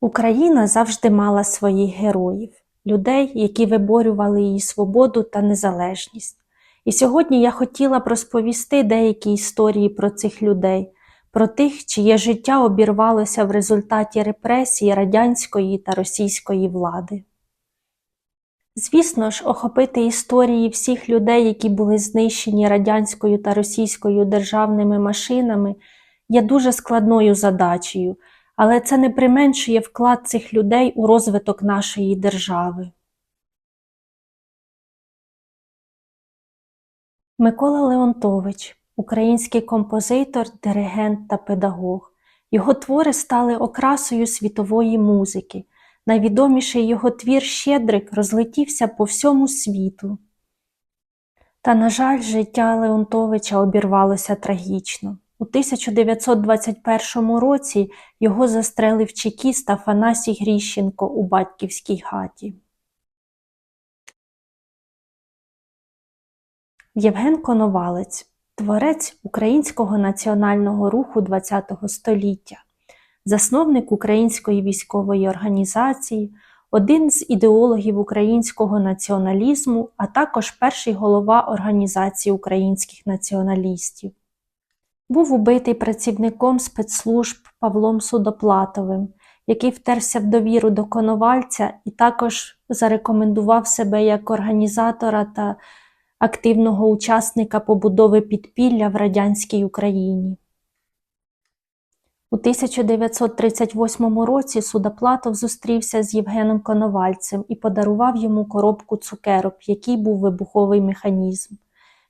Україна завжди мала своїх героїв, людей, які виборювали її свободу та незалежність. І сьогодні я хотіла б розповісти деякі історії про цих людей, про тих, чиє життя обірвалося в результаті репресій радянської та російської влади. Звісно ж, охопити історії всіх людей, які були знищені радянською та російською державними машинами, є дуже складною задачею, але це не применшує вклад цих людей у розвиток нашої держави. Микола Леонтович український композитор, диригент та педагог. Його твори стали окрасою світової музики. Найвідоміший його твір Щедрик розлетівся по всьому світу. Та, на жаль, життя Леонтовича обірвалося трагічно. У 1921 році його застрелив чекіст Афанасій Гріщенко у батьківській хаті. Євген Коновалець творець українського національного руху ХХ століття, засновник Української військової організації, один з ідеологів українського націоналізму, а також перший голова Організації українських націоналістів. Був убитий працівником спецслужб Павлом Судоплатовим, який втерся в довіру до Коновальця і також зарекомендував себе як організатора та активного учасника побудови підпілля в радянській Україні. У 1938 році Судоплатов зустрівся з Євгеном Коновальцем і подарував йому коробку цукерок, в якій був вибуховий механізм.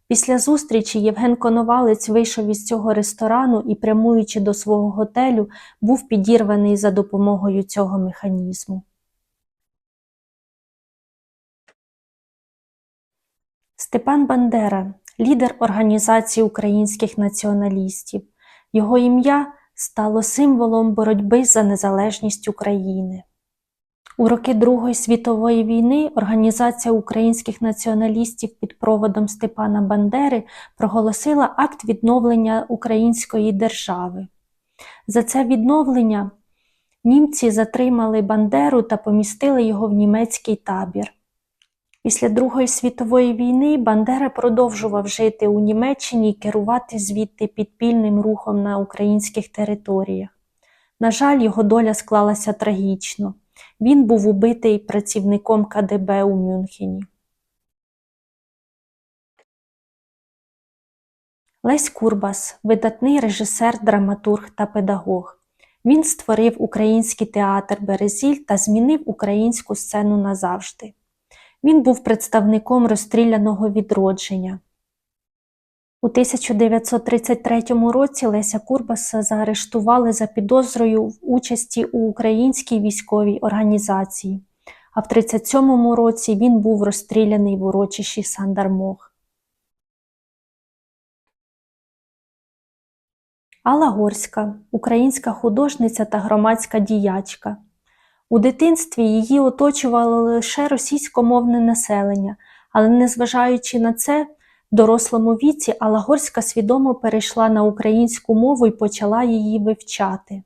Після зустрічі Євген Коновалець вийшов із цього ресторану і, прямуючи до свого готелю, був підірваний за допомогою цього механізму. Степан Бандера лідер Організації українських націоналістів. Його ім'я стало символом боротьби за незалежність України. У роки Другої світової війни Організація українських націоналістів під проводом Степана Бандери проголосила акт відновлення української держави. За це відновлення німці затримали Бандеру та помістили його в німецький табір. Після Другої світової війни Бандера продовжував жити у Німеччині і керувати звідти підпільним рухом на українських територіях. На жаль, його доля склалася трагічно. Він був убитий працівником КДБ у Мюнхені. Лесь Курбас видатний режисер, драматург та педагог. Він створив український театр Березіль та змінив українську сцену назавжди. Він був представником розстріляного відродження. У 1933 році Леся Курбаса заарештували за підозрою в участі у українській військовій організації, а в 1937 році він був розстріляний в урочищі Сандармох. Алла Горська українська художниця та громадська діячка. У дитинстві її оточувало лише російськомовне населення, але, незважаючи на це, дорослому віці Алагорська свідомо перейшла на українську мову і почала її вивчати.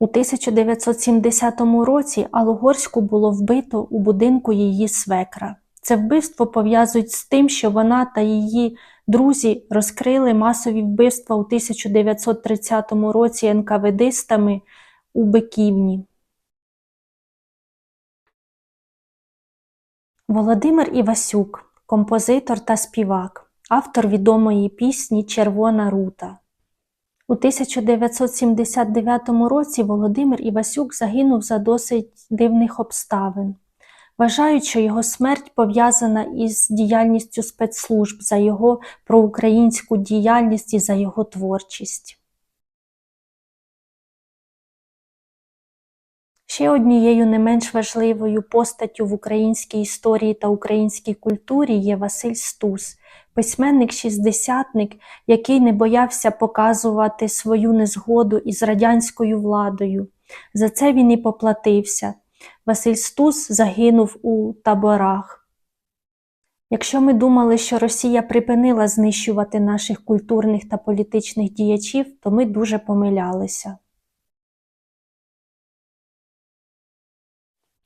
У 1970 році Алогорську було вбито у будинку її свекра. Це вбивство пов'язують з тим, що вона та її друзі розкрили масові вбивства у 1930 році НКВДистами у Биківні. Володимир Івасюк композитор та співак, автор відомої пісні Червона рута. У 1979 році Володимир Івасюк загинув за досить дивних обставин. Вважають, що його смерть пов'язана із діяльністю спецслужб за його проукраїнську діяльність і за його творчість. Ще однією не менш важливою постаттю в українській історії та українській культурі є Василь Стус, письменник-шістдесятник, який не боявся показувати свою незгоду із радянською владою. За це він і поплатився. Василь Стус загинув у таборах. Якщо ми думали, що Росія припинила знищувати наших культурних та політичних діячів, то ми дуже помилялися.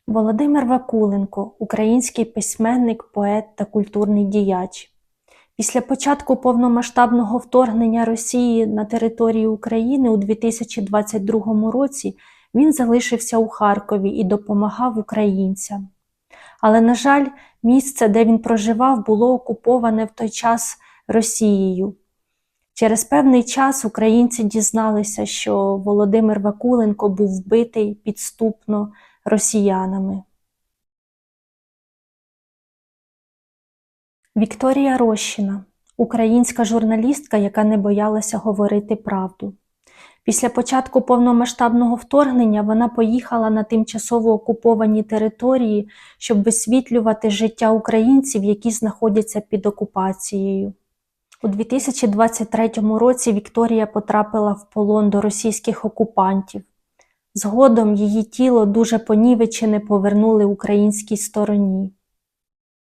Володимир Вакуленко український письменник, поет та культурний діяч. Після початку повномасштабного вторгнення Росії на територію України у 2022 році він залишився у Харкові і допомагав українцям. Але, на жаль, місце, де він проживав, було окуповане в той час Росією. Через певний час українці дізналися, що Володимир Вакуленко був вбитий підступно росіянами. Вікторія Рощина українська журналістка, яка не боялася говорити правду. Після початку повномасштабного вторгнення вона поїхала на тимчасово окуповані території, щоб висвітлювати життя українців, які знаходяться під окупацією. У 2023 році Вікторія потрапила в полон до російських окупантів. Згодом її тіло дуже понівечене повернули українській стороні.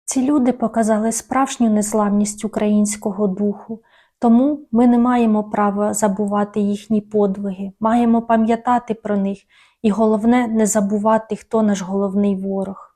Ці люди показали справжню незламність українського духу, тому ми не маємо права забувати їхні подвиги, маємо пам'ятати про них і головне не забувати, хто наш головний ворог.